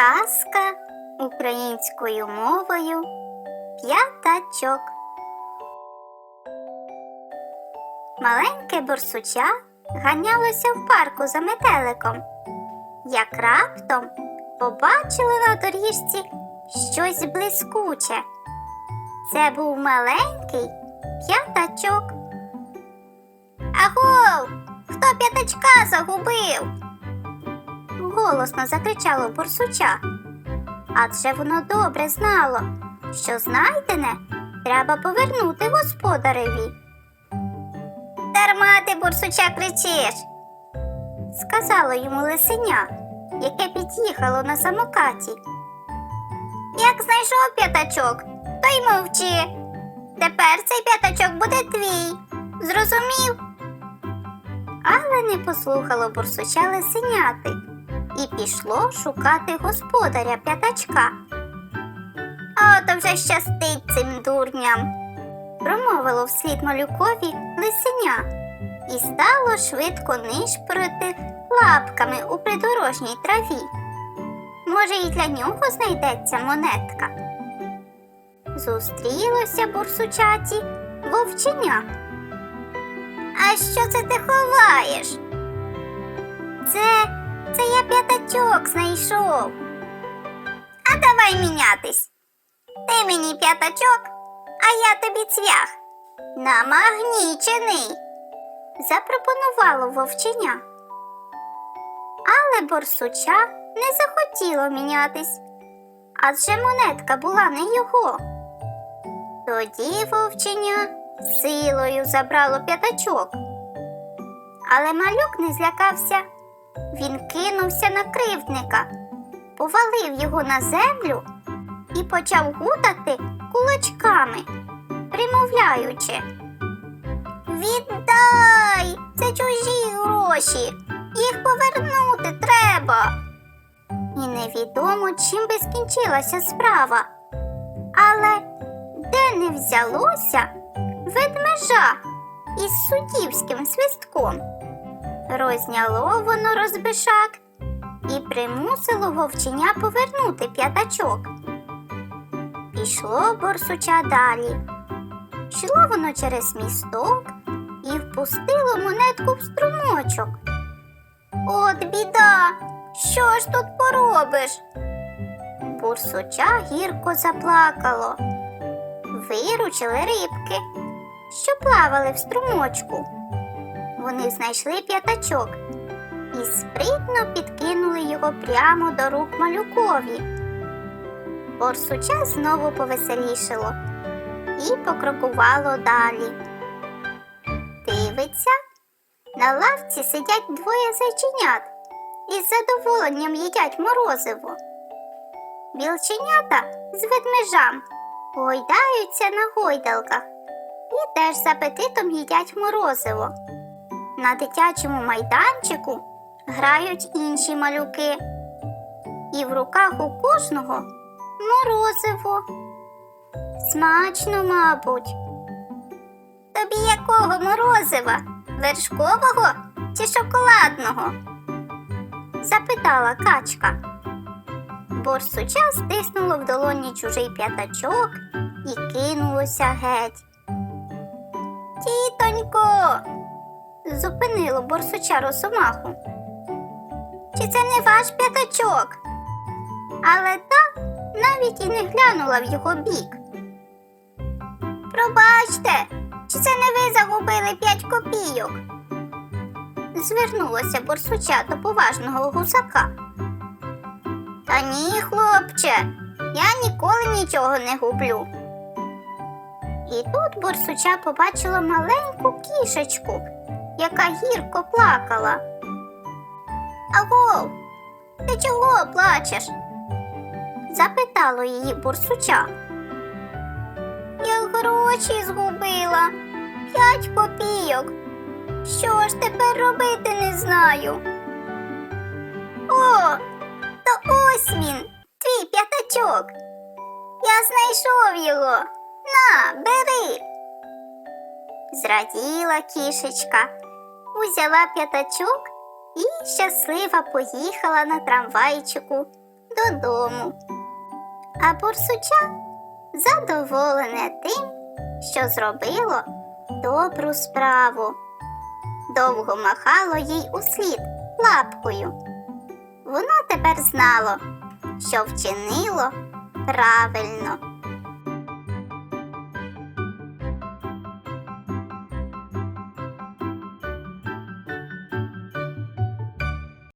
Казка українською мовою П'ятачок. Маленьке борсуча ганялося в парку за метеликом. Як раптом побачило на доріжці щось блискуче. Це був маленький п'ятачок. Агов! Хто п'ятачка загубив? Голосно закричало борсуча. Адже воно добре знало, що знайдене треба повернути господареві. Дарма ти, борсуча, кричиш, сказало йому лисеня, яке під'їхало на самокаті. Як знайшов п'ятачок, то й мовчи. Тепер цей п'ятачок буде твій. Зрозумів? Але не послухало борсуча лисеняти і пішло шукати господаря п'ятачка. Ото вже щастить цим дурням, промовило вслід малюкові лисеня і стало швидко нишпорити лапками у придорожній траві. Може, і для нього знайдеться монетка. Зустрілося бурсучаті вовченя. А що це ти ховаєш? Це, це я п'ятачок знайшов. А давай мінятись. Ти мені п'ятачок, а я тобі цвях. Намагнічений, запропонувало вовченя. Але борсуча не захотіло мінятись, адже монетка була не його. Тоді вовченя силою забрало п'ятачок. Але малюк не злякався. Він кинувся на кривдника, повалив його на землю і почав гутати кулачками, примовляючи. Віддай! Це чужі гроші. Їх повернути треба. І невідомо, чим би скінчилася справа. Але де не взялося ведмежа із суддівським свистком. Розняло воно розбишак і примусило вовченя повернути п'ятачок. Пішло борсуча далі. Йшло воно через місток і впустило монетку в струмочок. От біда! Що ж тут поробиш? Бурсуча гірко заплакало. Виручили рибки, що плавали в струмочку. Вони знайшли п'ятачок і спритно підкинули його прямо до рук малюкові. Борсуча знову повеселішило і покрокувало далі. Дивиться, на лавці сидять двоє зайченят і з задоволенням їдять морозиво. Білченята з ведмежам гойдаються на гойдалках і теж з апетитом їдять морозиво. На дитячому майданчику грають інші малюки, і в руках у кожного морозиво. Смачно, мабуть. Тобі якого морозива? Вершкового чи шоколадного? запитала качка. Борсуча стиснуло в долоні чужий п'ятачок і кинулося геть. Тітонько, зупинило борсуча росомаху. Чи це не ваш п'ятачок? Але та навіть і не глянула в його бік. Пробачте, чи це не ви загубили п'ять копійок? Звернулася борсуча до поважного гусака. Та ні, хлопче, я ніколи нічого не гублю. І тут борсуча побачила маленьку кішечку, яка гірко плакала. Аго, ти чого плачеш? запитало її борсуча. Я гроші згубила п'ять копійок. Що ж тепер робити не знаю? О, то ось він, твій п'ятачок. Я знайшов його. На, бери. Зраділа кішечка, узяла п'ятачок і щаслива поїхала на трамвайчику додому. А борсуча задоволене тим, що зробило добру справу. Довго махало їй услід лапкою. Воно тепер знало, що вчинило правильно.